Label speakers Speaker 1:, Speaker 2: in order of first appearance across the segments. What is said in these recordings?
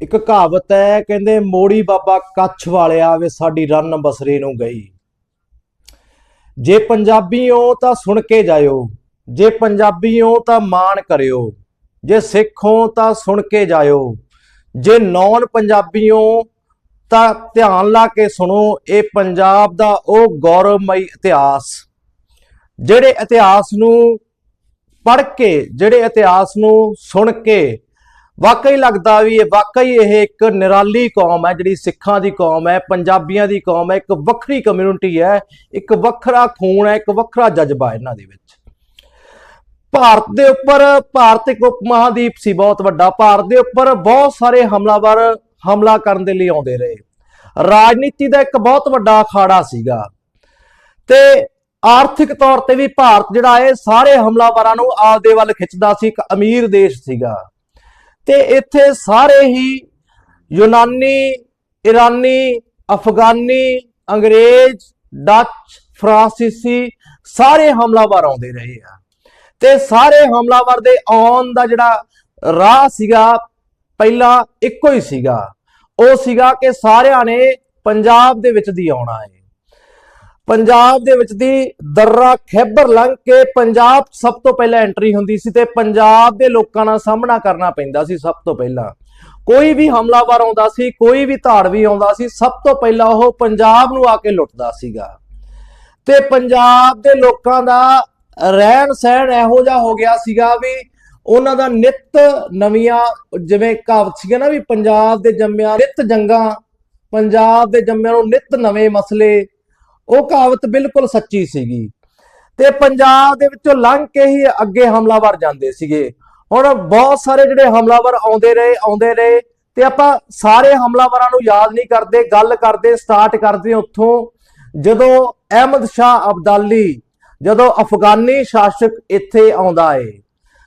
Speaker 1: ਇੱਕ ਕਹਾਵਤ ਹੈ, ਕਹਿੰਦੇ, ਮੋੜੀ ਬਾਬਾ ਕੱਛ ਵਾਲਿਆ ਵੇ ਸਾਡੀ ਰੰਨ ਬਸਰੇ ਨੂੰ ਗਈ। ਜੇ ਪੰਜਾਬੀ ਹੋ ਤਾਂ ਸੁਣ ਕੇ ਜਾਇਓ, ਜੇ ਪੰਜਾਬੀ ਹੋ ਤਾਂ ਮਾਣ ਕਰਿਓ, ਜੇ ਸਿੱਖ ਹੋ ਤਾਂ ਸੁਣ ਕੇ ਜਾਇਓ, ਜੇ ਨੌਨ ਪੰਜਾਬੀ ਹੋ ਤਾਂ ਧਿਆਨ ਲਾ ਕੇ ਸੁਣੋ, ਇਹ ਪੰਜਾਬ ਦਾ ਉਹ ਗੌਰਵਮਈ ਇਤਿਹਾਸ। ਜਿਹੜੇ ਇਤਿਹਾਸ ਨੂੰ ਪੜ੍ਹ ਕੇ, ਜਿਹੜੇ ਇਤਿਹਾਸ ਨੂੰ ਸੁਣ ਕੇ ਵਾਕਈ ਲੱਗਦਾ ਵੀ ਇਹ ਵਾਕਈ ਇਹ ਇੱਕ ਨਿਰਾਲੀ ਕੌਮ ਹੈ, ਜਿਹੜੀ ਸਿੱਖਾਂ ਦੀ ਕੌਮ ਹੈ, ਪੰਜਾਬੀਆਂ ਦੀ ਕੌਮ ਹੈ, ਇੱਕ ਵੱਖਰੀ ਕਮਿਊਨਿਟੀ ਹੈ, ਇੱਕ ਵੱਖਰਾ ਖੂਨ ਹੈ, ਇੱਕ ਵੱਖਰਾ ਜਜ਼ਬਾ ਇਹਨਾਂ ਦੇ ਵਿੱਚ। ਭਾਰਤ ਦੇ ਉੱਪਰ ਭਾਰਤ ਇੱਕ ਉਪਮਹਾਦੀਪ ਸੀ, ਬਹੁਤ ਵੱਡਾ। ਭਾਰਤ ਦੇ ਉੱਪਰ ਬਹੁਤ ਸਾਰੇ ਹਮਲਾਵਰ ਹਮਲਾ ਕਰਨ ਦੇ ਲਈ ਆਉਂਦੇ ਰਹੇ। ਰਾਜਨੀਤੀ ਦਾ ਇੱਕ ਬਹੁਤ ਵੱਡਾ ਅਖਾੜਾ ਸੀਗਾ। ਤੇ ਆਰਥਿਕ ਤੌਰ ਤੇ ਵੀ ਭਾਰਤ ਜਿਹੜਾ ਹੈ ਸਾਰੇ ਹਮਲਾਵਰਾਂ ਨੂੰ ਆਪਦੇ ਵੱਲ ਖਿੱਚਦਾ ਸੀ, ਇੱਕ ਅਮੀਰ ਦੇਸ਼ ਸੀਗਾ। ਤੇ ਇੱਥੇ ਸਾਰੇ ਹੀ ਯੂਨਾਨੀ, ਇਰਾਨੀ, ਅਫਗਾਨੀ, ਅੰਗਰੇਜ਼, ਡੱਚ, ਫਰਾਂਸੀਸੀ ਸਾਰੇ ਹਮਲਾਵਰ ਆਉਂਦੇ ਰਹੇ ਆ। ਤੇ ਸਾਰੇ ਹਮਲਾਵਰ ਦੇ ਆਉਣ ਦਾ ਜਿਹੜਾ ਰਾਹ ਸੀਗਾ, ਪਹਿਲਾਂ ਇੱਕੋ ਹੀ ਸੀਗਾ। ਉਹ ਸੀਗਾ ਕਿ ਸਾਰਿਆਂ ਨੇ ਪੰਜਾਬ ਦੇ ਵਿੱਚ ਦੀ ਆਉਣਾ ਹੈ ਪੰਜਾਬ ਦੇ ਵਿੱਚ ਦੀ ਦਰਰਾ ਖੈਬਰ ਲੰਘ ਕੇ ਪੰਜਾਬ ਸਭ ਤੋਂ ਪਹਿਲਾਂ ਐਂਟਰੀ ਹੁੰਦੀ ਸੀ ਤੇ ਪੰਜਾਬ ਦੇ ਲੋਕਾਂ ਨਾਲ ਸਾਹਮਣਾ ਕਰਨਾ ਪੈਂਦਾ ਸੀ ਸਭ ਤੋਂ ਪਹਿਲਾਂ। ਕੋਈ ਵੀ ਹਮਲਾਵਰ ਆਉਂਦਾ ਸੀ, ਕੋਈ ਵੀ ਧਾੜਵੀ ਆਉਂਦਾ ਸੀ, ਸਭ ਤੋਂ ਪਹਿਲਾਂ ਉਹ ਪੰਜਾਬ ਨੂੰ ਆ ਕੇ ਲੁੱਟਦਾ ਸੀਗਾ। ਤੇ ਪੰਜਾਬ ਦੇ ਲੋਕਾਂ ਦਾ ਰਹਿਣ ਸਹਿਣ ਇਹੋ ਜਿਹਾ ਹੋ ਗਿਆ ਸੀਗਾ ਵੀ ਉਹਨਾਂ ਦਾ ਨਿਤ ਨਵੀਆਂ ਜਿਵੇਂ ਕਹਾਵਤ ਸੀਗਾ ਨਾ ਵੀ ਪੰਜਾਬ ਦੇ ਜੰਮਿਆਂ ਨਿਤ ਜੰਗਾਂ, ਪੰਜਾਬ ਦੇ ਜੰਮਿਆਂ ਨੂੰ ਨਿਤ ਨਵੇਂ ਮਸਲੇ ਉਹ ਕਹਾਵਤ ਬਿਲਕੁਲ ਸੱਚੀ ਸੀਗੀ। ਤੇ ਪੰਜਾਬ ਦੇ ਵਿੱਚੋਂ ਲੰਘ ਕੇ ਹੀ ਅੱਗੇ ਹਮਲਾਵਰ ਜਾਂਦੇ ਸੀਗੇ। ਹੁਣ ਬਹੁਤ ਸਾਰੇ ਜਿਹੜੇ ਹਮਲਾਵਰ ਆਉਂਦੇ ਰਹੇ ਆਉਂਦੇ ਰਹੇ ਤੇ ਆਪਾਂ ਸਾਰੇ ਹਮਲਾਵਰਾਂ ਨੂੰ ਯਾਦ ਨਹੀਂ ਕਰਦੇ, ਗੱਲ ਕਰਦੇ, ਸਟਾਰਟ ਕਰਦੇ ਉੱਥੋਂ। ਜਦੋਂ ਅਹਿਮਦ ਸ਼ਾਹ ਅਬਦਾਲੀ, ਜਦੋਂ ਅਫਗਾਨੀ ਸ਼ਾਸਕ ਇੱਥੇ ਆਉਂਦਾ ਏ,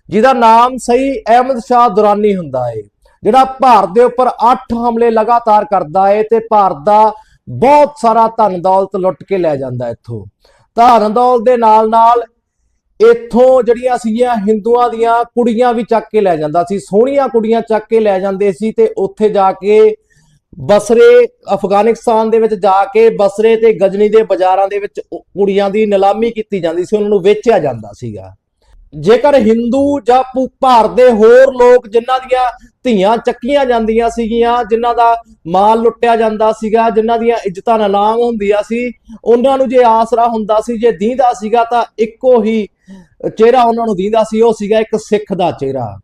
Speaker 1: ਜਿਹਦਾ ਨਾਮ ਸਹੀ ਅਹਿਮਦ ਸ਼ਾਹ ਦੁਰਾਨੀ ਹੁੰਦਾ ਏ, ਜਿਹੜਾ ਭਾਰਤ ਦੇ ਉੱਪਰ 8 ਹਮਲੇ ਲਗਾਤਾਰ ਕਰਦਾ ਏ ਤੇ ਭਾਰਤ ਦਾ ਬਹੁਤ ਸਾਰਾ ਧਨ ਦੌਲਤ ਲੁੱਟ ਕੇ ਲੈ ਜਾਂਦਾ ਇੱਥੋਂ। ਧਨ ਦੌਲਤ ਦੇ ਨਾਲ ਨਾਲ ਇੱਥੋਂ ਜਿਹੜੀਆਂ ਸੀਗੀਆਂ ਹਿੰਦੂਆਂ ਦੀਆਂ ਕੁੜੀਆਂ ਵੀ ਚੱਕ ਕੇ ਲੈ ਜਾਂਦਾ ਸੀ। ਸੋਹਣੀਆਂ ਕੁੜੀਆਂ ਚੱਕ ਕੇ ਲੈ ਜਾਂਦੇ ਸੀ ਤੇ ਉੱਥੇ ਜਾ ਕੇ ਬਸਰੇ, ਅਫਗਾਨਿਸਤਾਨ ਦੇ ਵਿੱਚ ਜਾ ਕੇ ਬਸਰੇ ਤੇ ਗਜਨੀ ਦੇ ਬਾਜ਼ਾਰਾਂ ਦੇ ਵਿੱਚ ਕੁੜੀਆਂ ਦੀ ਨਿਲਾਮੀ ਕੀਤੀ ਜਾਂਦੀ ਸੀ। ਉਹਨਾਂ ਨੂੰ ਵੇਚਿਆ ਜਾਂਦਾ ਸੀਗਾ। ਜੇਕਰ ਹਿੰਦੂ ਜਾਂ ਭਾਰਤ ਦੇ ਹੋਰ ਲੋਕ ਜਿਨ੍ਹਾਂ ਦੀਆਂ ਧੀਆਂ ਚੱਕੀਆਂ ਜਾਂਦੀਆਂ ਸੀਗੀਆਂ, ਜਿਨ੍ਹਾਂ ਦਾ ਮਾਲ ਲੁੱਟਿਆ ਜਾਂਦਾ ਸੀਗਾ, ਜਿਨ੍ਹਾਂ ਦੀਆਂ ਇੱਜ਼ਤਾਂ ਨਿਲਾਮ ਹੁੰਦੀਆਂ ਸੀ, ਉਹਨਾਂ ਨੂੰ ਜੇ ਆਸਰਾ ਹੁੰਦਾ ਸੀ, ਜੇ ਦੀਂਦਾ ਸੀਗਾ, ਤਾਂ ਇੱਕੋ ਹੀ ਚਿਹਰਾ ਉਹਨਾਂ ਨੂੰ ਦੀਂਦਾ ਸੀ, ਉਹ ਸੀਗਾ ਇੱਕ ਸਿੱਖ ਦਾ ਚਿਹਰਾ।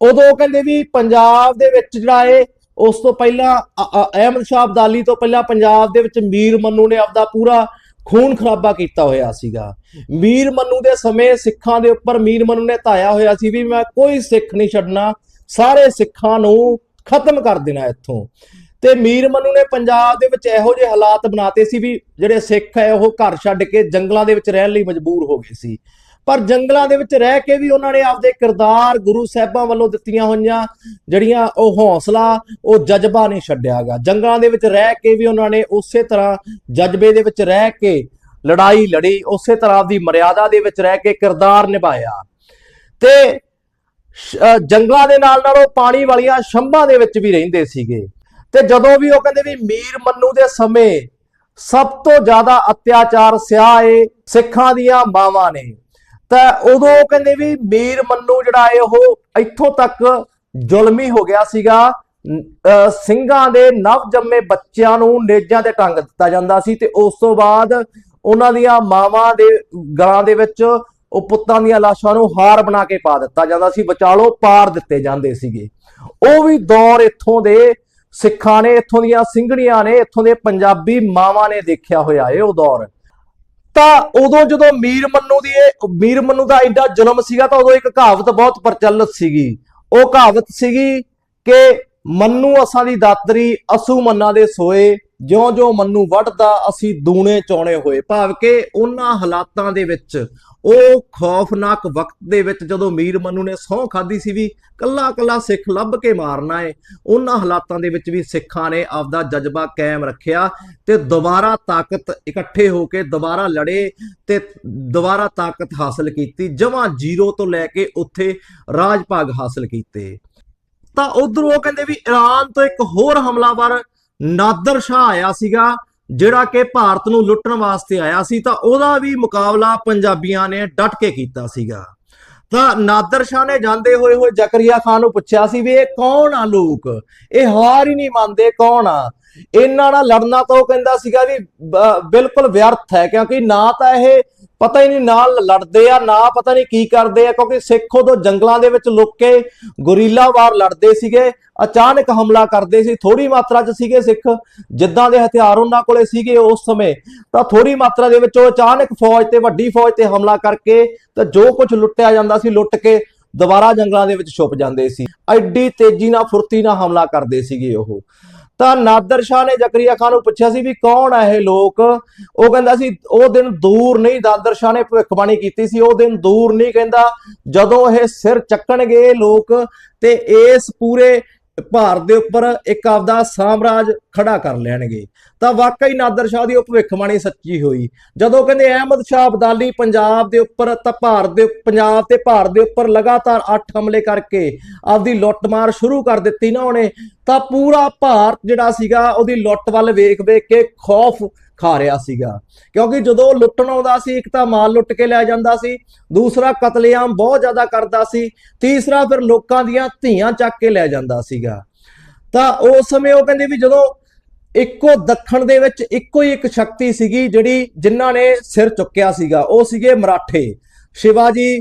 Speaker 1: ਉਦੋਂ ਕਹਿੰਦੇ ਵੀ ਪੰਜਾਬ ਦੇ ਵਿੱਚ ਜਿਹੜਾ ਇਹ, ਉਸ ਤੋਂ ਪਹਿਲਾਂ ਅਹਿਮਦ ਸ਼ਾਹ ਅਬਦਾਲੀ ਤੋਂ ਪਹਿਲਾਂ ਪੰਜਾਬ ਦੇ ਵਿੱਚ ਮੀਰ ਮੰਨੂ ਨੇ ਆਪਦਾ ਪੂਰਾ ਖੂਨ ਖਰਾਬਾ ਕੀਤਾ ਹੋਇਆ ਸੀਗਾ। ਮੀਰ ਮੰਨੂ ਦੇ ਸਮੇਂ ਸਿੱਖਾਂ ਦੇ ਉੱਪਰ ਮੀਰ ਮੰਨੂ ਨੇ ਧਾਇਆ ਹੋਇਆ ਸੀ ਵੀ ਮੈਂ ਕੋਈ ਸਿੱਖ ਨਹੀਂ ਛੱਡਣਾ, ਸਾਰੇ ਸਿੱਖਾਂ ਨੂੰ ਖਤਮ ਕਰ ਦੇਣਾ ਇੱਥੋਂ। ਤੇ ਮੀਰ ਮੰਨੂ ਨੇ ਪੰਜਾਬ ਦੇ ਵਿੱਚ ਇਹੋ ਜਿਹੇ ਹਾਲਾਤ ਬਣਾਤੇ ਸੀ ਵੀ ਜਿਹੜੇ ਸਿੱਖ ਹੈ ਉਹ ਘਰ ਛੱਡ ਕੇ ਜੰਗਲਾਂ ਦੇ ਵਿੱਚ ਰਹਿਣ ਲਈ ਮਜਬੂਰ ਹੋ ਗਏ ਸੀ। ਪਰ ਜੰਗਲਾਂ ਦੇ ਵਿੱਚ ਰਹਿ ਕੇ ਵੀ ਉਹਨਾਂ ਨੇ ਆਪਦੇ ਕਿਰਦਾਰ ਗੁਰੂ ਸਾਹਿਬਾਂ ਵੱਲੋਂ ਦਿੱਤੀਆਂ ਹੋਈਆਂ, ਜਿਹੜੀਆਂ ਉਹ ਹੌਸਲਾ, ਉਹ ਜਜ਼ਬਾ ਨਹੀਂ ਛੱਡਿਆਗਾ ਜੰਗਲਾਂ ਦੇ ਵਿੱਚ ਰਹਿ ਕੇ ਵੀ ਉਹਨਾਂ ਨੇ ਉਸੇ ਤਰ੍ਹਾਂ ਜਜ਼ਬੇ ਦੇ ਵਿੱਚ ਰਹਿ ਕੇ ਲੜਾਈ ਲੜੀ, ਉਸੇ ਤਰ੍ਹਾਂ ਦੀ ਮਰਿਆਦਾ ਦੇ ਵਿੱਚ ਰਹਿ ਕੇ ਕਿਰਦਾਰ ਨਿਭਾਇਆ। ਤੇ ਜੰਗਲਾਂ ਦੇ ਨਾਲ ਨਾਲ ਉਹ ਪਾਣੀ ਵਾਲੀਆਂ ਸ਼ੰਭਾਂ ਦੇ ਵਿੱਚ ਵੀ ਰਹਿੰਦੇ ਸੀਗੇ। ਤੇ ਜਦੋਂ ਵੀ ਉਹ ਕਹਿੰਦੇ ਵੀ ਮੀਰ ਮੰਨੂ ਦੇ ਸਮੇਂ ਸਭ ਤੋਂ ਜ਼ਿਆਦਾ ਅਤਿਆਚਾਰ ਸਿਆ ਏ ਸਿੱਖਾਂ ਦੀਆਂ ਮਾਵਾਂ ਨੇ ਤਾਂ ਉਦੋਂ ਕਹਿੰਦੇ ਵੀ ਮੀਰ ਮੰਨੂ ਜਿਹੜਾ ਹੈ ਉਹ ਇੱਥੋਂ ਤੱਕ ਜ਼ੁਲਮੀ ਹੋ ਗਿਆ ਸੀਗਾ। ਅਹ, ਸਿੰਘਾਂ ਦੇ ਨਵ ਜੰਮੇ ਬੱਚਿਆਂ ਨੂੰ ਨੇਜਾਂ ਤੇ ਟੰਗ ਦਿੱਤਾ ਜਾਂਦਾ ਸੀ ਤੇ ਉਸ ਤੋਂ ਬਾਅਦ ਉਹਨਾਂ ਦੀਆਂ ਮਾਵਾਂ ਦੇ ਗਲਾਂ ਦੇ ਵਿੱਚ ਉਹ ਪੁੱਤਾਂ ਦੀਆਂ ਲਾਸ਼ਾਂ ਨੂੰ ਹਾਰ ਬਣਾ ਕੇ ਪਾ ਦਿੱਤਾ ਜਾਂਦਾ ਸੀ ਵਿਚਾਲੋ ਪਾਰ ਦਿੱਤੇ ਜਾਂਦੇ ਸੀਗੇ। ਉਹ ਵੀ ਦੌਰ ਇੱਥੋਂ ਦੇ ਸਿੱਖਾਂ ਨੇ, ਇੱਥੋਂ ਦੀਆਂ ਸਿੰਘਣੀਆਂ ਨੇ, ਇੱਥੋਂ ਦੇ ਪੰਜਾਬੀ ਮਾਵਾਂ ਨੇ ਦੇਖਿਆ ਹੋਇਆ ਏ ਉਹ ਦੌਰ। ਤਾਂ ਉਦੋਂ ਜਦੋਂ ਮੀਰ ਮੰਨੂ ਦੀ ਇਹ, ਮੀਰ ਮੰਨੂ ਦਾ ਐਡਾ ਜ਼ੁਲਮ ਸੀਗਾ ਤਾਂ ਉਦੋਂ ਇੱਕ ਕਹਾਵਤ ਬਹੁਤ ਪ੍ਰਚਲਿਤ ਸੀਗੀ। ਉਹ ਕਹਾਵਤ ਸੀਗੀ ਕਿ ਮੰਨੂ ਅਸਾਂ ਦੀ ਦਾਤਰੀ, ਅਸੂ ਮੰਨਾ ਦੇ ਸੋਏ ਜਿਉਂ ਜਿਉਂ ਮੰਨੂ ਵੱਢਦਾ, ਅਸੀਂ ਦੂਣੇ ਚੌਣੇ ਹੋਏ। ਭਾਵ ਕਿ ਉਹਨਾਂ ਹਾਲਾਤਾਂ ਦੇ ਵਿੱਚ, ਉਹ ਖੌਫਨਾਕ ਵਕਤ ਦੇ ਵਿੱਚ ਜਦੋਂ ਮੀਰ ਮੰਨੂ ਨੇ ਸਹੁੰ ਖਾਦੀ ਸੀ ਵੀ ਕੱਲਾ ਕੱਲਾ ਸਿੱਖ ਲੱਭ ਕੇ ਮਾਰਨਾ ਏ, ਉਹਨਾਂ ਹਾਲਾਤਾਂ ਦੇ ਵਿੱਚ ਵੀ ਸਿੱਖਾਂ ਨੇ ਆਪਦਾ ਜਜ਼ਬਾ ਕਾਇਮ ਰੱਖਿਆ ਤੇ ਦੁਬਾਰਾ ਤਾਕਤ ਇਕੱਠੇ ਹੋ ਕੇ ਦੁਬਾਰਾ ਲੜੇ ਤੇ ਦੁਬਾਰਾ ਤਾਕਤ ਹਾਸਲ ਕੀਤੀ, ਜਮਾਂ ਜ਼ੀਰੋ ਤੋਂ ਲੈ ਕੇ ਉੱਥੇ ਰਾਜ ਭਾਗ ਹਾਸਲ ਕੀਤੇ। ਤਾਂ ਉਧਰ ਉਹ ਕਹਿੰਦੇ ਵੀ ਈਰਾਨ ਤੋਂ ਇੱਕ ਹੋਰ ਹਮਲਾਵਰ ਨਾਦਰ ਸ਼ਾਹ ਆਇਆ ਸੀਗਾ, ਜਿਹੜਾ ਕਿ ਭਾਰਤ ਨੂੰ ਲੁੱਟਣ ਵਾਸਤੇ ਆਇਆ ਸੀ, ਤਾਂ ਉਹਦਾ ਵੀ ਮੁਕਾਬਲਾ ਪੰਜਾਬੀਆਂ ਨੇ ਡਟ ਕੇ ਕੀਤਾ ਸੀਗਾ। ਤਾਂ ਨਾਦਰ ਸ਼ਾਹ ਨੇ ਜਾਂਦੇ ਹੋਏ ਹੋਏ ਜ਼ਕਰੀਆ ਖਾਨ ਨੂੰ ਪੁੱਛਿਆ ਸੀ ਵੀ ਇਹ ਕੌਣ ਆ ਲੋਕ? ਇਹ ਹਾਰ ਹੀ ਨਹੀਂ ਮੰਨਦੇ, ਕੌਣ ਆ? ਇਹਨਾਂ ਨਾਲ ਲੜਨਾ ਤਾਂ ਉਹ ਕਹਿੰਦਾ ਸੀਗਾ ਵੀ ਬਿਲਕੁਲ ਵਿਅਰਥ ਹੈ, ਕਿਉਂਕਿ ਨਾ ਤਾਂ ਇਹ ਪਤਾ ਹੀ ਨਹੀਂ ਨਾਲ ਲੜਦੇ ਆ, ਨਾ ਪਤਾ ਨਹੀਂ ਕੀ ਕਰਦੇ ਆ, ਕਿਉਂਕਿ ਸਿੱਖ ਉਦੋਂ ਜੰਗਲਾਂ ਦੇ ਵਿੱਚ ਲੁੱਕ ਕੇ ਗੁਰੀਲਾ ਲੜਦੇ ਸੀਗੇ, ਅਚਾਨਕ ਹਮਲਾ ਕਰਦੇ ਸੀ ਥੋੜੀ ਮਾਤਰਾ 'ਚ ਸੀਗੇ ਸਿੱਖ, ਜਿੱਦਾਂ ਦੇ ਹਥਿਆਰ ਉਹਨਾਂ ਕੋਲੇ ਸੀਗੇ ਉਸ ਸਮੇਂ, ਤਾਂ ਥੋੜੀ ਮਾਤਰਾ ਦੇ ਵਿੱਚ ਉਹ ਅਚਾਨਕ ਫੌਜ ਤੇ, ਵੱਡੀ ਫੌਜ ਤੇ ਹਮਲਾ ਕਰਕੇ ਤਾਂ ਜੋ ਕੁਝ ਲੁੱਟਿਆ ਜਾਂਦਾ ਸੀ, ਲੁੱਟ ਕੇ ਦੁਬਾਰਾ ਜੰਗਲਾਂ ਦੇ ਵਿੱਚ ਛੁਪ ਜਾਂਦੇ ਸੀ। ਐਡੀ ਤੇਜ਼ੀ ਨਾਲ, ਫੁਰਤੀ ਨਾਲ ਹਮਲਾ ਕਰਦੇ ਸੀਗੇ ਉਹ। ਤਾਂ ਨਾਦਰ ਸ਼ਾਹ ਨੇ ਜ਼ਕਰੀਆ ਖਾਨ ਨੂੰ ਪੁੱਛਿਆ ਸੀ ਵੀ ਕੌਣ ਆ ਇਹ ਲੋਕ? ਉਹ ਕਹਿੰਦਾ ਸੀ, ਉਹ ਦਿਨ ਦੂਰ ਨਹੀਂ, ਨਾਦਰ ਸ਼ਾਹ ਨੇ ਭਵਿੱਖਬਾਣੀ ਕੀਤੀ ਸੀ, ਉਹ ਦਿਨ ਦੂਰ ਨਹੀਂ ਕਹਿੰਦਾ। ਜਦੋਂ ਇਹ ਸਿਰ ਚੱਕਣਗੇ ਲੋਕ ਤੇ ਇਸ ਪੂਰੇ ਭਾਰਤ ਦੇ ਉੱਪਰ ਇੱਕ ਆਪਦਾ ਸਾਮਰਾਜ ਖੜਾ ਕਰ ਲੈਣਗੇ। ਤਾਂ ਵਾਕਈ ਨਾਦਰ ਸ਼ਾਹ ਦੀ ਉਹ ਭਵਿੱਖਬਾਣੀ ਸੱਚੀ ਹੋਈ। ਜਦੋਂ ਕਹਿੰਦੇ ਅਹਿਮਦ ਸ਼ਾਹ ਅਬਦਾਲੀ ਪੰਜਾਬ ਦੇ ਉੱਪਰ ਤਾਂ ਭਾਰਤ ਦੇ ਪੰਜਾਬ ਤੇ ਭਾਰਤ ਦੇ ਉੱਪਰ ਲਗਾਤਾਰ 8 ਹਮਲੇ ਕਰਕੇ ਆਪਦੀ ਲੁੱਟਮਾਰ ਸ਼ੁਰੂ ਕਰ ਦਿੱਤੀ ਨਾ ਉਹਨੇ, ਤਾਂ ਪੂਰਾ ਭਾਰਤ ਜਿਹੜਾ ਸੀਗਾ ਉਹਦੀ ਲੁੱਟ ਵੱਲ ਵੇਖ ਵੇਖ ਕੇ ਖੌਫ ਖਾ ਰਿਹਾ ਸੀਗਾ। ਕਿਉਂਕਿ ਜਦੋਂ ਉਹ ਲੁੱਟਣ ਆਉਂਦਾ ਸੀ, ਇੱਕ ਤਾਂ ਮਾਲ ਲੁੱਟ ਕੇ ਲੈ ਜਾਂਦਾ ਸੀ, ਦੂਸਰਾ ਕਤਲੇਆਮ ਬਹੁਤ ਜ਼ਿਆਦਾ ਕਰਦਾ ਸੀ, ਤੀਸਰਾ ਫਿਰ ਲੋਕਾਂ ਦੀਆਂ ਧੀਆਂ ਚੱਕ ਕੇ ਲੈ ਜਾਂਦਾ ਸੀਗਾ। ਤਾਂ ਉਸ ਸਮੇਂ ਉਹ ਕਹਿੰਦੇ ਵੀ ਜਦੋਂ ਇੱਕੋ ਦੱਖਣ ਦੇ ਵਿੱਚ ਇੱਕੋ ਹੀ ਇੱਕ ਸ਼ਕਤੀ ਸੀਗੀ, ਜਿਹੜੀ ਜਿਨ੍ਹਾਂ ਨੇ ਸਿਰ ਚੁੱਕਿਆ ਸੀਗਾ, ਉਹ ਸੀਗੇ ਮਰਾਠੇ। ਸ਼ਿਵਾਜੀ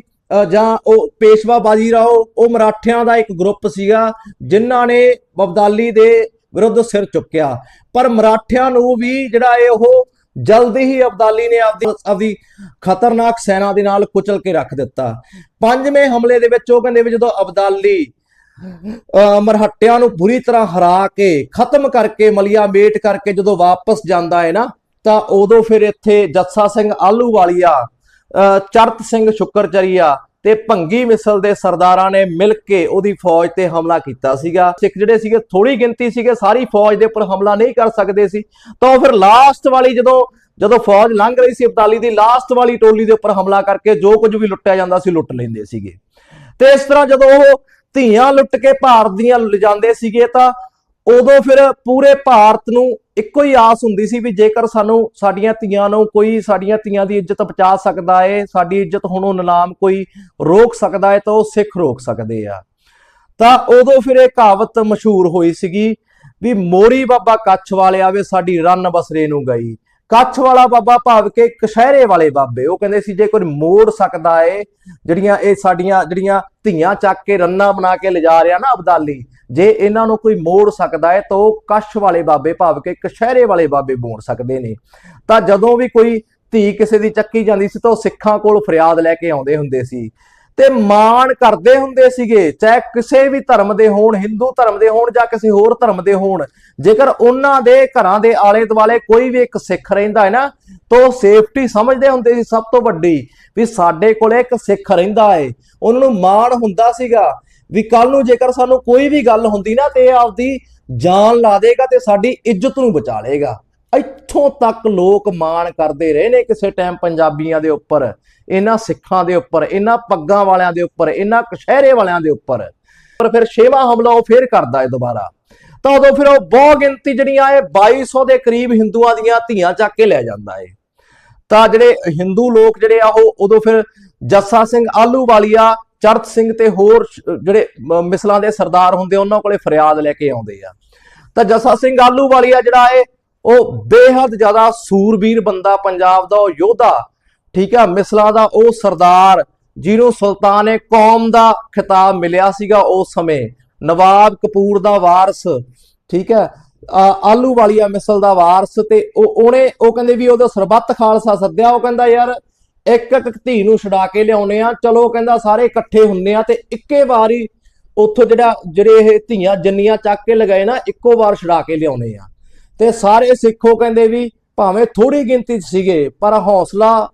Speaker 1: ਜਾਂ ਉਹ ਪੇਸ਼ਵਾ ਬਾਜੀਰਾਓ ਉਹ ਮਰਾਠਿਆਂ ਦਾ ਇੱਕ ਗਰੁੱਪ ਸੀਗਾ, ਜਿਨ੍ਹਾਂ ਨੇ ਬਬਦਾਲੀ ਦੇ ਵਿਰੁੱਧ ਸਿਰ ਚੁੱਕਿਆ। ਪਰ ਮਰਾਠਿਆਂ ਨੂੰ ਵੀ ਜਿਹੜਾ ਇਹ ਉਹ ਜਲਦੀ ਹੀ ਅਬਦਾਲੀ ਨੇ ਆਪਦੀ ਆਪਦੀ ਖਤਰਨਾਕ ਸੈਨਾ ਦੇ ਨਾਲ ਕੁਚਲ ਕੇ ਰੱਖ ਦਿੱਤਾ। ਪੰਜਵੇਂ ਹਮਲੇ ਦੇ ਵਿੱਚ ਉਹ ਕਹਿੰਦੇ ਵੀ ਜਦੋਂ ਅਬਦਾਲੀ, ਅਹ, ਮਰਹੱਟਿਆਂ ਨੂੰ ਬੁਰੀ ਤਰ੍ਹਾਂ ਹਰਾ ਕੇ, ਖਤਮ ਕਰਕੇ, ਮਲਿਆ ਮੇਟ ਕਰਕੇ ਜਦੋਂ ਵਾਪਸ ਜਾਂਦਾ ਹੈ ਨਾ, ਤਾਂ ਉਦੋਂ ਫਿਰ ਇੱਥੇ ਜੱਸਾ ਸਿੰਘ ਆਲੂਵਾਲੀਆ ਅਹ, ਚਰਤ ਸਿੰਘ ਸ਼ੁਕਰਚਰੀਆ ਤੇ ਭੰਗੀ ਮਿਸਲ ਦੇ ਸਰਦਾਰਾਂ ਨੇ ਮਿਲ ਕੇ ਉਹਦੀ ਫੌਜ ਤੇ ਹਮਲਾ ਕੀਤਾ ਸੀਗਾ। ਸਿੱਖ ਜਿਹੜੇ ਸੀਗੇ ਥੋੜੀ ਗਿਣਤੀ ਸੀਗੇ, ਸਾਰੀ ਫੌਜ ਦੇ ਉੱਪਰ ਹਮਲਾ ਨਹੀਂ ਕਰ ਸਕਦੇ ਸੀ। ਤਾਂ ਉਹ ਫਿਰ ਲਾਸਟ ਵਾਲੀ ਜਦੋਂ ਜਦੋਂ ਫੌਜ ਲੰਘ ਰਹੀ ਸੀ ਅਬਦਾਲੀ ਦੀ ਲਾਸਟ ਵਾਲੀ ਟੋਲੀ ਦੇ ਉੱਪਰ ਹਮਲਾ ਕਰਕੇ ਜੋ ਕੁਝ ਵੀ ਲੁੱਟਿਆ ਜਾਂਦਾ ਸੀ, ਲੁੱਟ ਲੈਂਦੇ ਸੀਗੇ। ਤੇ ਇਸ ਤਰ੍ਹਾਂ ਜਦੋਂ ਉਹ ਧੀਆਂ ਲੁੱਟ ਕੇ ਭਾਰਤ ਦੀਆਂ ਲਿਜਾਂਦੇ ਸੀਗੇ, ਤਾਂ ਉਦੋਂ ਫਿਰ ਪੂਰੇ ਭਾਰਤ ਨੂੰ ਇੱਕੋ ਹੀ ਆਸ ਹੁੰਦੀ ਸੀ ਵੀ ਜੇਕਰ ਸਾਨੂੰ ਸਾਡੀਆਂ ਧੀਆਂ ਨੂੰ ਕੋਈ ਸਾਡੀਆਂ ਧੀਆਂ ਦੀ ਇੱਜ਼ਤ ਬਚਾ ਸਕਦਾ ਏ, ਸਾਡੀ ਇੱਜ਼ਤ ਹੁਣ ਉਹ ਨਿਲਾਮ ਕੋਈ ਰੋਕ ਸਕਦਾ ਏ ਤਾਂ ਉਹ ਸਿੱਖ ਰੋਕ ਸਕਦੇ ਆ। ਤਾਂ ਉਦੋਂ ਫਿਰ ਇਹ ਕਹਾਵਤ ਮਸ਼ਹੂਰ ਹੋਈ ਸੀਗੀ ਵੀ ਮੋਰੀ ਬਾਬਾ ਕੱਛ ਵਾਲੇ ਆਵੇ ਸਾਡੀ ਰੰਨ ਬਸਰੇ ਨੂੰ ਗਈ। ਕੱਛ ਵਾਲਾ ਬਾਬਾ ਭਾਵ ਕੇ ਕਸ਼ਹਿਰੇ ਵਾਲੇ ਬਾਬੇ, ਉਹ ਕਹਿੰਦੇ ਸੀ ਜੇ ਕੋਈ ਮੋੜ ਸਕਦਾ ਏ, ਜਿਹੜੀਆਂ ਇਹ ਸਾਡੀਆਂ, ਜਿਹੜੀਆਂ ਧੀਆਂ ਚੱਕ ਕੇ ਰੰਨਾ ਬਣਾ ਕੇ ਲਿਜਾ ਰਿਆ ਨਾ ਅਬਦਾਲੀ ਜੇ ਇਹਨਾਂ ਨੂੰ ਕੋਈ ਮੋੜ ਸਕਦਾ ਹੈ, ਤਾਂ ਉਹ ਕਸ਼ ਵਾਲੇ ਬਾਬੇ ਭਾਵ ਕੇ ਕਸ਼ਹਿਰੇ ਵਾਲੇ ਬਾਬੇ ਬੋਣ ਸਕਦੇ ਨੇ। ਤਾਂ ਜਦੋਂ ਵੀ ਕੋਈ ਧੀ ਕਿਸੇ ਦੀ ਚੱਕੀ ਜਾਂਦੀ ਸੀ ਤਾਂ ਉਹ ਸਿੱਖਾਂ ਕੋਲ ਫਰਿਆਦ ਲੈ ਕੇ ਆਉਂਦੇ ਹੁੰਦੇ ਸੀ। ਤੇ ਮਾਣ ਕਰਦੇ ਹੁੰਦੇ ਸੀਗੇ, ਚਾਹੇ ਕਿਸੇ ਵੀ ਧਰਮ ਦੇ ਹੋਣ, ਹਿੰਦੂ ਧਰਮ ਦੇ ਹੋਣ ਜਾਂ ਕਿਸੇ ਹੋਰ ਧਰਮ ਦੇ ਹੋਣ। ਜੇਕਰ ਉਹਨਾਂ ਦੇ ਘਰਾਂ ਦੇ ਆਲੇ ਦੁਆਲੇ ਕੋਈ ਵੀ ਇੱਕ ਸਿੱਖ ਰਹਿੰਦਾ ਹੈ ਨਾ, ਤਾਂ ਉਹ ਸੇਫਟੀ ਸਮਝਦੇ ਹੁੰਦੇ ਸੀ ਸਭ ਤੋਂ ਵੱਡੀ ਵੀ ਸਾਡੇ ਕੋਲੇ ਇੱਕ ਸਿੱਖ ਰਹਿੰਦਾ ਏ। ਉਹਨਾਂ ਨੂੰ ਮਾਣ ਹੁੰਦਾ ਸੀਗਾ। ਵੀ ਕੱਲ ਨੂੰ ਜੇਕਰ ਸਾਨੂੰ ਕੋਈ ਵੀ ਗੱਲ ਹੁੰਦੀ ਨਾ ਤੇ ਇਹ ਆਪਦੀ ਜਾਨ ਲਾ ਦੇਗਾ ਤੇ ਸਾਡੀ ਇੱਜ਼ਤ ਨੂੰ ਬਚਾ ਲੇਗਾ ਇੱਥੋਂ ਤੱਕ ਲੋਕ ਮਾਣ ਕਰਦੇ ਰਹੇ ਨੇ ਕਿਸੇ ਟਾਈਮ ਪੰਜਾਬੀਆਂ ਦੇ ਉੱਪਰ, ਇਹਨਾਂ ਸਿੱਖਾਂ ਦੇ ਉੱਪਰ, ਇਹਨਾਂ ਪੱਗਾਂ ਵਾਲਿਆਂ ਦੇ ਉੱਪਰ, ਇਹਨਾਂ ਕਸ਼ਹਿਰੇ ਵਾਲਿਆਂ ਦੇ ਉੱਪਰ। ਪਰ ਫਿਰ ਛੇਵਾਂ ਹਮਲਾ ਉਹ ਫੇਰ ਕਰਦਾ ਹੈ ਦੁਬਾਰਾ। ਤਾਂ ਉਦੋਂ ਫਿਰ ਉਹ ਬਹੁ ਗਿਣਤੀ ਜਿਹੜੀਆਂ ਇਹ 2200 ਦੇ ਕਰੀਬ ਹਿੰਦੂਆਂ ਦੀਆਂ ਧੀਆਂ ਚੱਕ ਕੇ ਲੈ ਜਾਂਦਾ ਏ। ਤਾਂ ਜਿਹੜੇ ਹਿੰਦੂ ਲੋਕ ਜਿਹੜੇ ਆ ਉਹ ਉਦੋਂ ਫਿਰ ਜੱਸਾ ਸਿੰਘ ਆਲੂ ਵਾਲੀਆ ਚਰਤ ਸਿੰਘ ਤੇ ਹੋਰ ਜਿਹੜੇ ਮਿਸਲਾਂ ਦੇ ਸਰਦਾਰ ਹੁੰਦੇ ਉਹਨਾਂ ਕੋਲੇ ਫਰਿਆਦ ਲੈ ਕੇ ਆਉਂਦੇ ਆ। ਤਾਂ ਜੱਸਾ ਸਿੰਘ ਆਲੂ ਆਲੂਵਾਲੀਆ ਜਿਹੜਾ ਏ, ਉਹ ਬੇਹੱਦ ਜ਼ਿਆਦਾ ਸੂਰਬੀਰ ਬੰਦਾ ਪੰਜਾਬ ਦਾ, ਉਹ ਯੋਧਾ। ਠੀਕ ਆ, ਮਿਸਲਾਂ ਦਾ ਉਹ ਸਰਦਾਰ, ਜਿਹਨੂੰ ਸੁਲਤਾਨ ਕੌਮ ਦਾ ਖਿਤਾਬ ਮਿਲਿਆ ਸੀਗਾ ਉਸ ਸਮੇਂ। ਨਵਾਬ ਕਪੂਰ ਦਾ ਵਾਰਸ, ਠੀਕ ਹੈ ਆਲੂ ਵਾਲੀਆ ਮਿਸਲ ਦਾ ਵਾਰਸ ਤੇ ਉਹ ਉਹਨੇ, ਉਹ ਕਹਿੰਦੇ ਵੀ ਉਹਦਾ ਸਰਬੱਤ ਖਾਲਸਾ ਸੱਦਿਆ, ਉਹ ਕਹਿੰਦਾ ਯਾਰ ਇੱਕ ਇੱਕ ਧੀ ਨੂੰ ਛੁਡਾ ਕੇ ਲਿਆਉਨੇ ਆ। ਚਲੋ ਕਹਿੰਦਾ ਸਾਰੇ ਇਕੱਠੇ ਹੁੰਨੇ ਆ ਤੇ ਇੱਕੇ ਵਾਰੀ ਉੱਥੋਂ ਜਿਹੜਾ ਜਿਹੜੇ ਇਹ ਧੀਆਂ ਜੰਨੀਆਂ ਚੱਕ ਕੇ ਲਗਾਏ ਨਾ, ਇੱਕੋ ਵਾਰ ਛਡਾ ਕੇ ਲਿਆਉਨੇ ਆ। ਤੇ ਸਾਰੇ ਸਿੱਖੋ ਕਹਿੰਦੇ ਵੀ ਭਾਵੇਂ ਥੋੜੀ ਗਿਣਤੀ 'ਚ ਸੀਗੇ, ਪਰ ਹੌਸਲਾ,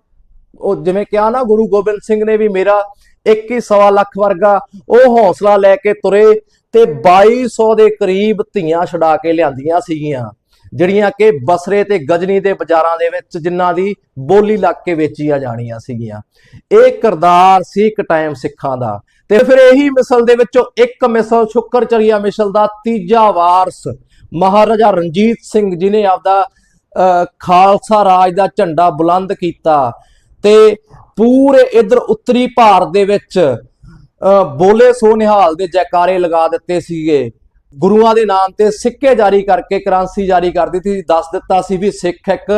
Speaker 1: ਉਹ ਜਿਵੇਂ ਕਿਹਾ ਨਾ ਗੁਰੂ ਗੋਬਿੰਦ ਸਿੰਘ ਨੇ ਵੀ ਮੇਰਾ 21 ਸਵਾ ਲੱਖ ਵਰਗਾ, ਉਹ ਹੌਸਲਾ ਲੈ ਕੇ ਤੁਰੇ ਤੇ 2200 ਦੇ ਕਰੀਬ ਧੀਆਂ ਛੁਡਾ ਕੇ ਲਿਆਂਦੀਆਂ ਸੀਗੀਆਂ। ਜਿਹੜੀਆਂ ਕਿ ਬਸਰੇ ਤੇ ਗਜਨੀ ਦੇ ਬਾਜ਼ਾਰਾਂ ਦੇ ਵਿੱਚ ਜਿਨ੍ਹਾਂ ਦੀ ਬੋਲੀ ਲੱਗ ਕੇ ਵੇਚੀਆਂ ਜਾਣੀਆਂ ਸੀਗੀਆਂ। ਇਹ ਕਿਰਦਾਰ ਸੀ ਇੱਕ ਟਾਈਮ ਸਿੱਖਾਂ ਦਾ। ਤੇ ਫਿਰ ਇਹੀ ਮਿਸਲ ਦੇ ਵਿੱਚੋਂ ਇੱਕ ਮਿਸਲ ਸ਼ੁਕਰਚਰੀਆ ਮਿਸਲ ਦਾ ਤੀਜਾ ਵਾਰਸ ਮਹਾਰਾਜਾ ਰਣਜੀਤ ਸਿੰਘ ਜੀ ਆਪਦਾ ਅਹ, ਖਾਲਸਾ ਰਾਜ ਦਾ ਝੰਡਾ ਬੁਲੰਦ ਕੀਤਾ ਤੇ ਪੂਰੇ ਇਧਰ ਉੱਤਰੀ ਭਾਰਤ ਦੇ ਵਿੱਚ ਅਹ, ਬੋਲੇ ਸੋ ਨਿਹਾਲ ਦੇ ਜੈਕਾਰੇ ਲਗਾ ਦਿੱਤੇ ਸੀਗੇ। ਗੁਰੂਆਂ ਦੇ ਨਾਮ ਤੇ ਸਿੱਕੇ ਜਾਰੀ ਕਰਕੇ ਕਰੰਸੀ ਜਾਰੀ ਕਰ ਦਿੱਤੀ। ਦੱਸ ਦਿੱਤਾ ਸੀ ਵੀ ਸਿੱਖ ਇੱਕ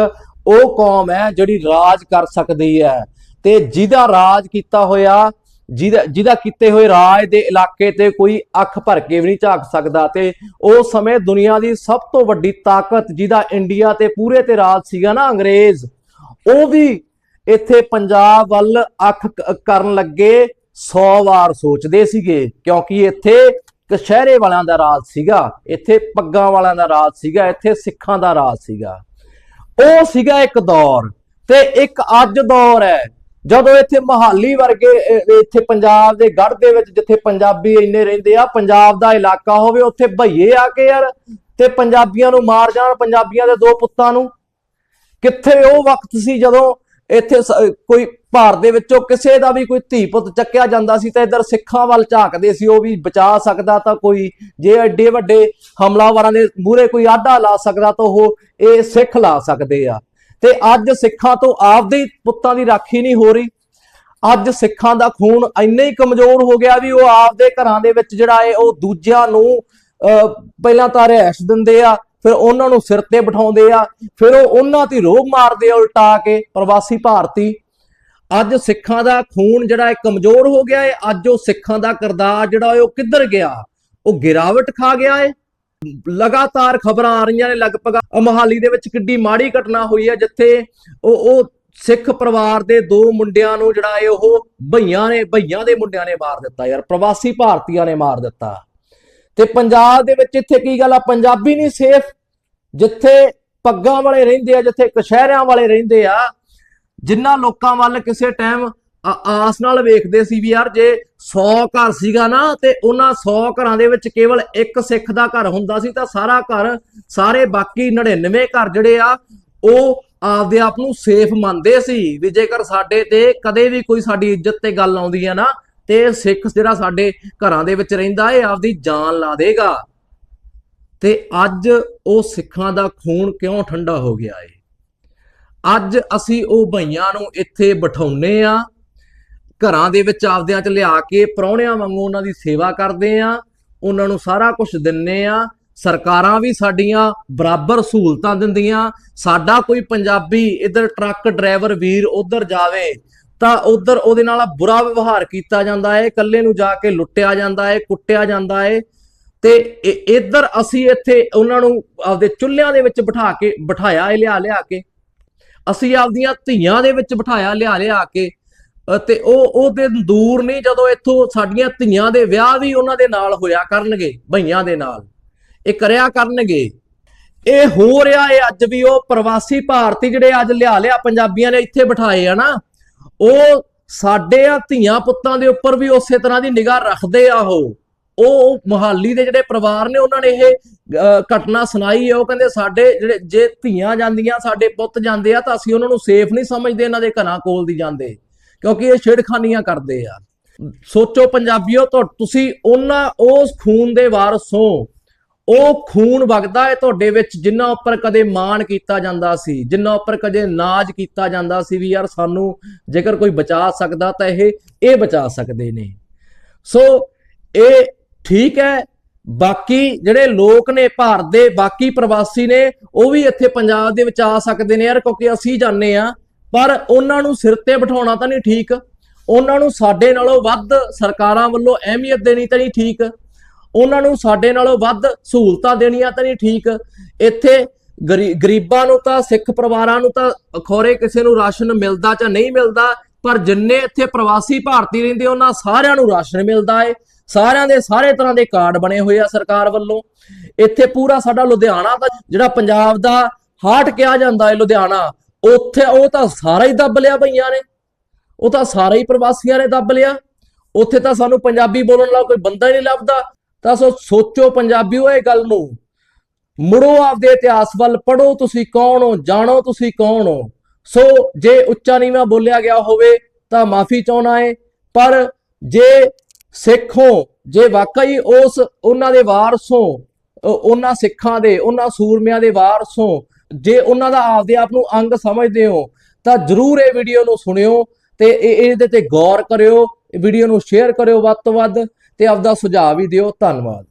Speaker 1: ਉਹ ਕੌਮ ਹੈ ਜਿਹੜੀ ਰਾਜ ਕਰ ਸਕਦੀ ਹੈ। ਤੇ ਜਿਹਦਾ ਰਾਜ ਕੀਤਾ ਹੋਇਆ, ਜਿਹਦਾ ਜਿਹਦਾ ਕੀਤੇ ਹੋਏ ਰਾਜ ਦੇ ਇਲਾਕੇ ਤੇ ਕੋਈ ਅੱਖ ਭਰ ਕੇ ਵੀ ਨਹੀਂ ਝਾਕ ਸਕਦਾ ਤੇ ਉਸ ਸਮੇਂ ਦੁਨੀਆ ਦੀ ਸਭ ਤੋਂ ਵੱਡੀ ਤਾਕਤ ਜਿਹਦਾ ਇੰਡੀਆ ਤੇ ਪੂਰੇ ਤੇ ਰਾਜ ਸੀਗਾ ਨਾ ਅੰਗਰੇਜ਼, ਉਹ ਵੀ ਇੱਥੇ ਪੰਜਾਬ ਵੱਲ ਅੱਖ ਕਰਨ ਲੱਗੇ 100 ਵਾਰ ਸੋਚਦੇ ਸੀਗੇ। ਕਿਉਂਕਿ ਇੱਥੇ ਕਸ਼ਹਿਰੇ ਵਾਲਿਆਂ ਦਾ ਰਾਜ ਸੀਗਾ, ਇੱਥੇ ਪੱਗਾਂ ਵਾਲਿਆਂ ਦਾ ਰਾਜ ਸੀਗਾ, ਇੱਥੇ ਸਿੱਖਾਂ ਦਾ ਰਾਜ ਸੀਗਾ। ਉਹ ਸੀਗਾ ਇੱਕ ਦੌਰ ਤੇ ਇੱਕ ਅੱਜ ਦੌਰ ਹੈ। ਜਦੋਂ ਇੱਥੇ ਮਹਾਲੀ ਵਰਗੇ ਇੱਥੇ ਪੰਜਾਬ ਦੇ ਗੜ੍ਹ ਦੇ ਵਿੱਚ ਜਿੱਥੇ ਪੰਜਾਬੀ ਇੰਨੇ ਰਹਿੰਦੇ ਆ, ਪੰਜਾਬ ਦਾ ਇਲਾਕਾ ਹੋਵੇ, ਉੱਥੇ ਭਈਏ ਆ ਕੇ ਯਾਰ, ਤੇ ਪੰਜਾਬੀਆਂ ਨੂੰ ਮਾਰ ਜਾਣ, ਪੰਜਾਬੀਆਂ ਦੇ ਦੋ ਪੁੱਤਾਂ ਨੂੰ। ਕਿੱਥੇ ਉਹ ਵਕਤ ਸੀ ਜਦੋਂ ਇੱਥੇ ਕੋਈ ਭਾਰਤ ਦੇ ਵਿੱਚੋਂ ਕਿਸੇ ਦਾ ਵੀ ਕੋਈ ਧੀ ਪੁੱਤ ਚੱਕਿਆ ਜਾਂਦਾ ਸੀ ਤਾਂ ਇੱਧਰ ਸਿੱਖਾਂ ਵੱਲ ਝਾਕਦੇ ਸੀ ਉਹ ਵੀ ਬਚਾ ਸਕਦਾ ਤਾਂ ਕੋਈ ਜੇ ਐਡੇ ਵੱਡੇ ਹਮਲਾਵਰਾਂ ਦੇ ਮੂਹਰੇ ਕੋਈ ਆਡਾ ਲਾ ਸਕਦਾ ਤਾਂ ਉਹ ਇਹ ਸਿੱਖ ਲਾ ਸਕਦੇ ਆ। ਤੇ ਅੱਜ ਸਿੱਖਾਂ ਤੋਂ ਆਪਦੇ ਪੁੱਤਾਂ ਦੀ ਰਾਖੀ ਨਹੀਂ ਹੋ ਰਹੀ। ਅੱਜ ਸਿੱਖਾਂ ਦਾ ਖੂਨ ਇੰਨਾ ਹੀ ਕਮਜ਼ੋਰ ਹੋ ਗਿਆ ਵੀ ਉਹ ਆਪਦੇ ਘਰਾਂ ਦੇ ਵਿੱਚ ਜਿਹੜਾ ਹੈ ਉਹ ਦੂਜਿਆਂ ਨੂੰ ਅਹ, ਪਹਿਲਾਂ ਤਾਂ ਰਹਿਸ਼ ਦਿੰਦੇ ਆ ਫਿਰ ਉਹਨਾਂ ਨੂੰ ਸਿਰ ਤੇ ਬਿਠਾਉਂਦੇ ਆ ਫਿਰ ਉਹ ਉਹਨਾਂ ਤੇ ਰੋਬ ਮਾਰਦੇ ਆ ਉਲਟਾ ਕੇ ਪ੍ਰਵਾਸੀ ਭਾਰਤੀ। ਅੱਜ ਸਿੱਖਾਂ ਦਾ ਖੂਨ ਜਿਹੜਾ ਹੈ ਕਮਜ਼ੋਰ ਹੋ ਗਿਆ ਹੈ ਅੱਜ ਉਹ ਸਿੱਖਾਂ ਦਾ ਕਿਰਦਾਰ ਜਿਹੜਾ ਹੈ ਉਹ ਕਿੱਧਰ ਗਿਆ? ਉਹ ਗਿਰਾਵਟ ਖਾ ਗਿਆ ਹੈ ਲਗਾਤਾਰ ਖਬਰਾਂ ਆ ਰਹੀਆਂ ਨੇ, ਲਗਭਗ ਆਹ ਮੋਹਾਲੀ ਦੇ ਵਿੱਚ ਕਿੱਡੀ ਮਾੜੀ ਘਟਨਾ ਹੋਈ ਹੈ, ਜਿੱਥੇ ਉਹ ਉਹ ਸਿੱਖ ਪਰਿਵਾਰ ਦੇ ਦੋ ਮੁੰਡਿਆਂ ਨੂੰ ਜਿਹੜਾ ਹੈ ਉਹ ਭਈਆਂ ਨੇ ਭਈਆਂ ਦੇ ਮੁੰਡਿਆਂ ਨੇ ਮਾਰ ਦਿੱਤਾ ਯਾਰ, ਪ੍ਰਵਾਸੀ ਭਾਰਤੀਆਂ ਨੇ ਮਾਰ ਦਿੱਤਾ। ਤੇ ਪੰਜਾਬ ਦੇ ਵਿੱਚ ਇੱਥੇ ਕੀ ਗੱਲ ਆ? ਪੰਜਾਬੀ ਨਹੀਂ ਸੇਫ ਜਿੱਥੇ ਪੱਗਾਂ ਵਾਲੇ ਰਹਿੰਦੇ ਆ, ਜਿੱਥੇ ਕਸ਼ਹਿਰਿਆਂ ਵਾਲੇ ਰਹਿੰਦੇ ਆ ਜਿਨ੍ਹਾਂ ਲੋਕਾਂ ਵੱਲ ਕਿਸੇ ਟਾਈਮ ਆਸ ਨਾਲ ਵੇਖਦੇ ਸੀ ਵੀ ਯਾਰ ਜੇ 100 ਘਰ ਸੀਗਾ ਨਾ ਤੇ ਉਹਨਾਂ 100 ਘਰਾਂ ਦੇ ਵਿੱਚ ਕੇਵਲ ਇੱਕ ਸਿੱਖ ਦਾ ਘਰ ਹੁੰਦਾ ਸੀ ਤਾਂ ਸਾਰਾ ਘਰ, ਸਾਰੇ ਬਾਕੀ 99 ਘਰ ਜਿਹੜੇ ਆ, ਉਹ ਆਪਦੇ ਆਪ ਨੂੰ ਸੇਫ ਮੰਨਦੇ ਸੀ ਵੀ ਜੇਕਰ ਸਾਡੇ ਤੇ ਕਦੇ ਵੀ ਕੋਈ ਸਾਡੀ ਇੱਜ਼ਤ ਤੇ ਗੱਲ ਆਉਂਦੀ ਹੈ ਨਾ, ਤੇ ਸਿੱਖ ਜਿਹੜਾ ਸਾਡੇ ਘਰਾਂ ਦੇ ਵਿੱਚ ਰਹਿੰਦਾ, ਇਹ ਆਪਦੀ ਜਾਨ ਲਾ ਦੇਗਾ। ਤੇ ਅੱਜ ਉਹ ਸਿੱਖਾਂ ਦਾ ਖੂਨ ਕਿਉਂ ਠੰਡਾ ਹੋ ਗਿਆ ਏ? ਅੱਜ ਅਸੀਂ ਉਹ ਭਈਆਂ ਨੂੰ ਇੱਥੇ ਬਿਠਾਉਨੇ ਆ ਘਰਾਂ ਦੇ ਵਿੱਚ ਆਪਦਿਆਂ ਚ ਲਿਆ ਕੇ ਪ੍ਰਾਹੁਣਿਆਂ ਵਾਂਗੂ ਉਹਨਾਂ ਦੀ ਸੇਵਾ ਕਰਦੇ ਆ ਉਹਨਾਂ ਨੂੰ ਸਾਰਾ ਕੁਝ ਦਿੰਨੇ ਆ ਸਰਕਾਰਾਂ ਵੀ ਸਾਡੀਆਂ ਬਰਾਬਰ ਸਹੂਲਤਾਂ ਦਿੰਦੀਆਂ, ਸਾਡਾ ਕੋਈ ਪੰਜਾਬੀ ਇਧਰ ਟਰੱਕ ਡਰਾਈਵਰ ਵੀਰ ਉਧਰ ਜਾਵੇ, ਤਾਂ ਉਧਰ ਉਹਦੇ ਨਾਲ ਬੁਰਾ ਵਿਵਹਾਰ ਕੀਤਾ ਜਾਂਦਾ ਹੈ, ਇਕੱਲੇ ਨੂੰ ਜਾ ਕੇ ਲੁੱਟਿਆ ਜਾਂਦਾ ਹੈ, ਕੁੱਟਿਆ ਜਾਂਦਾ ਹੈ, ਤੇ ਇ- ਇੱਧਰ ਅਸੀਂ ਇੱਥੇ ਉਹਨਾਂ ਨੂੰ ਆਪਦੇ ਚੁੱਲ੍ਹਿਆਂ ਦੇ ਵਿੱਚ ਬਿਠਾ ਕੇ, ਬਿਠਾਇਆ ਇਹ ਲਿਆ ਲਿਆ ਕੇ ਅਸੀਂ ਆਪਦੀਆਂ ਧੀਆਂ ਦੇ ਵਿੱਚ ਬਿਠਾਇਆ, ਲਿਆ ਲਿਆ ਕੇ ਤੇ ਉਹ ਉਹ ਦਿਨ ਦੂਰ ਨਹੀਂ ਜਦੋਂ ਇੱਥੋਂ ਸਾਡੀਆਂ ਧੀਆਂ ਦੇ ਵਿਆਹ ਵੀ ਉਹਨਾਂ ਦੇ ਨਾਲ ਹੋਇਆ ਕਰਨਗੇ ਭਈਆਂ ਦੇ ਨਾਲ। ਇਹ ਕਰਿਆ ਕਰਨਗੇ। ਇਹ ਹੋ ਰਿਹਾ ਹੈ ਅੱਜ ਵੀ ਉਹ ਪ੍ਰਵਾਸੀ ਭਾਰਤੀ ਜਿਹੜੇ ਅੱਜ ਲਿਆ ਲਿਆ ਪੰਜਾਬੀਆਂ ਨੇ ਇੱਥੇ ਬਿਠਾਏ ਆ ਨਾ, ਉਹ ਸਾਡੇ ਆ ਧੀਆਂ ਪੁੱਤਾਂ ਦੇ ਉੱਪਰ ਵੀ ਉਸੇ ਤਰ੍ਹਾਂ ਦੀ ਨਿਗਾਹ ਰੱਖਦੇ ਆ ਉਹ। ਉਹ ਮੁਹਾਲੀ ਦੇ ਜਿਹੜੇ ਪਰਿਵਾਰ ਨੇ, ਉਹਨਾਂ ਨੇ ਇਹ ਘਟਨਾ ਸੁਣਾਈ ਹੈ। ਉਹ ਕਹਿੰਦੇ ਸਾਡੇ ਜਿਹੜੇ, ਜੇ ਧੀਆਂ ਜਾਂਦੀਆਂ, ਸਾਡੇ ਪੁੱਤ ਜਾਂਦੇ ਆ, ਤਾਂ ਅਸੀਂ ਉਹਨਾਂ ਨੂੰ ਸੇਫ ਨਹੀਂ ਸਮਝਦੇ, ਇਹਨਾਂ ਦੇ ਘਰਾਂ ਕੋਲ ਦੀ ਜਾਂਦੇ, ਕਿਉਂਕਿ ਇਹ ਛੇੜਖਾਨੀਆਂ ਕਰਦੇ ਆ। ਸੋਚੋ ਪੰਜਾਬੀਓ ਤੁਸੀਂ ਉਹਨਾਂ, ਉਸ ਖੂਨ ਦੇ ਵਾਰਸ ਹੋ। ਉਹ ਖੂਨ ਵਗਦਾ ਹੈ ਤੁਹਾਡੇ ਵਿੱਚ, ਜਿੰਨਾ ਉੱਪਰ ਕਦੇ ਮਾਣ ਕੀਤਾ ਜਾਂਦਾ ਸੀ, ਜਿੰਨਾ ਉੱਪਰ ਕਦੇ ਨਾਜ ਕੀਤਾ ਜਾਂਦਾ ਸੀ ਵੀ ਯਾਰ ਸਾਨੂੰ ਜੇਕਰ ਕੋਈ ਬਚਾ ਸਕਦਾ, ਤਾਂ ਇਹ ਇਹ ਬਚਾ ਸਕਦੇ ਨੇ। ਸੋ, ਇਹ ਠੀਕ ਹੈ, ਬਾਕੀ ਜਿਹੜੇ ਲੋਕ ਨੇ ਭਾਰਤ ਦੇ, ਬਾਕੀ ਪ੍ਰਵਾਸੀ ਨੇ, ਉਹ ਵੀ ਇੱਥੇ ਪੰਜਾਬ ਦੇ ਵਿੱਚ ਆ ਸਕਦੇ ਨੇ ਯਾਰ, ਕਿਉਂਕਿ ਅਸੀਂ ਜਾਣਦੇ ਆ ਪਰ ਉਹਨਾਂ ਨੂੰ ਸਿਰ ਤੇ ਬਿਠਾਉਣਾ ਤਾਂ ਨਹੀਂ ਠੀਕ। ਉਹਨਾਂ ਨੂੰ ਸਾਡੇ ਨਾਲੋਂ ਵੱਧ ਸਰਕਾਰਾਂ ਵੱਲੋਂ ਅਹਿਮੀਅਤ ਦੇਣੀ ਤਾਂ ਨਹੀਂ ਠੀਕ। ਉਹਨਾਂ ਨੂੰ ਸਾਡੇ ਨਾਲੋਂ ਵੱਧ ਸਹੂਲਤਾਂ ਦੇਣੀਆਂ ਤਾਂ ਨਹੀਂ ਠੀਕ। ਇੱਥੇ ਗਰੀ- ਗਰੀਬਾਂ ਨੂੰ ਤਾਂ, ਸਿੱਖ ਪਰਿਵਾਰਾਂ ਨੂੰ ਤਾਂ ਖੋਰੇ ਕਿਸੇ ਨੂੰ ਰਾਸ਼ਨ ਮਿਲਦਾ ਜਾਂ ਨਹੀਂ ਮਿਲਦਾ, ਪਰ ਜਿੰਨੇ ਇੱਥੇ ਪ੍ਰਵਾਸੀ ਭਾਰਤੀ ਰਹਿੰਦੇ, ਉਹਨਾਂ ਸਾਰਿਆਂ ਨੂੰ ਰਾਸ਼ਨ ਮਿਲਦਾ ਏ। ਸਾਰਿਆਂ ਦੇ ਸਾਰੇ ਤਰ੍ਹਾਂ ਦੇ ਕਾਰਡ ਬਣੇ ਹੋਏ ਆ ਸਰਕਾਰ ਵੱਲੋਂ। ਇੱਥੇ ਪੂਰਾ ਸਾਡਾ ਲੁਧਿਆਣਾ ਤਾਂ ਜਿਹੜਾ ਪੰਜਾਬ ਦਾ ਹਾਰਟ ਕਿਹਾ ਜਾਂਦਾ ਏ ਲੁਧਿਆਣਾ, ਉੱਥੇ ਉਹ ਤਾਂ ਸਾਰਾ ਹੀ ਦੱਬ ਲਿਆ ਭਈਆਂ ਨੇ। ਉਹ ਤਾਂ ਸਾਰਾ ਹੀ ਪ੍ਰਵਾਸੀਆਂ ਨੇ ਦੱਬ ਲਿਆ। ਉੱਥੇ ਤਾਂ ਸਾਨੂੰ ਪੰਜਾਬੀ ਬੋਲਣ ਵਾਲਾ ਕੋਈ ਬੰਦਾ ਹੀ ਨਹੀਂ ਲੱਭਦਾ। ਤਾਂ ਸੋ ਸੋਚੋ ਪੰਜਾਬੀਓ ਇਹ ਗੱਲ ਨੂੰ। ਮੁੜੋ ਆਪਦੇ ਇਤਿਹਾਸ ਵੱਲ ਪੜੋ ਤੁਸੀਂ ਕੌਣ ਹੋ, ਜਾਣੋ ਤੁਸੀਂ ਕੌਣ ਹੋ। ਸੋ ਜੇ ਉੱਚਾ ਨੀਵਾਂ ਬੋਲਿਆ ਗਿਆ ਹੋਵੇ ਤਾਂ ਮਾਫੀ ਚਾਹਣਾ ਹੈ ਪਰ ਜੇ ਸਿੱਖੋ। ਜੇ ਵਾਕਈ ਉਸ ਉਹਨਾਂ ਦੇ ਵਾਰਸੋਂ ਉਹਨਾਂ ਸਿੱਖਾਂ ਦੇ, ਉਹਨਾਂ ਸੂਰਮਿਆਂ ਦੇ ਵਾਰਸੋਂ ਜੇ ਉਹਨਾਂ ਦਾ ਆਪਦੇ ਆਪ ਨੂੰ ਅੰਗ ਸਮਝਦੇ ਹੋ, ਤਾਂ ਜਰੂਰ ਇਹ ਵੀਡੀਓ ਨੂੰ ਸੁਣਿਓ ਤੇ ਇਹ- ਇਹਦੇ ਤੇ ਗੌਰ ਕਰਿਓ ਵੀਡੀਓ ਨੂੰ ਸ਼ੇਅਰ ਕਰਿਓ ਵੱਧ ਤੋਂ ਵੱਧ ਤੇ ਆਪਦਾ ਸੁਝਾਅ ਵੀ ਦਿਓ। ਧੰਨਵਾਦ।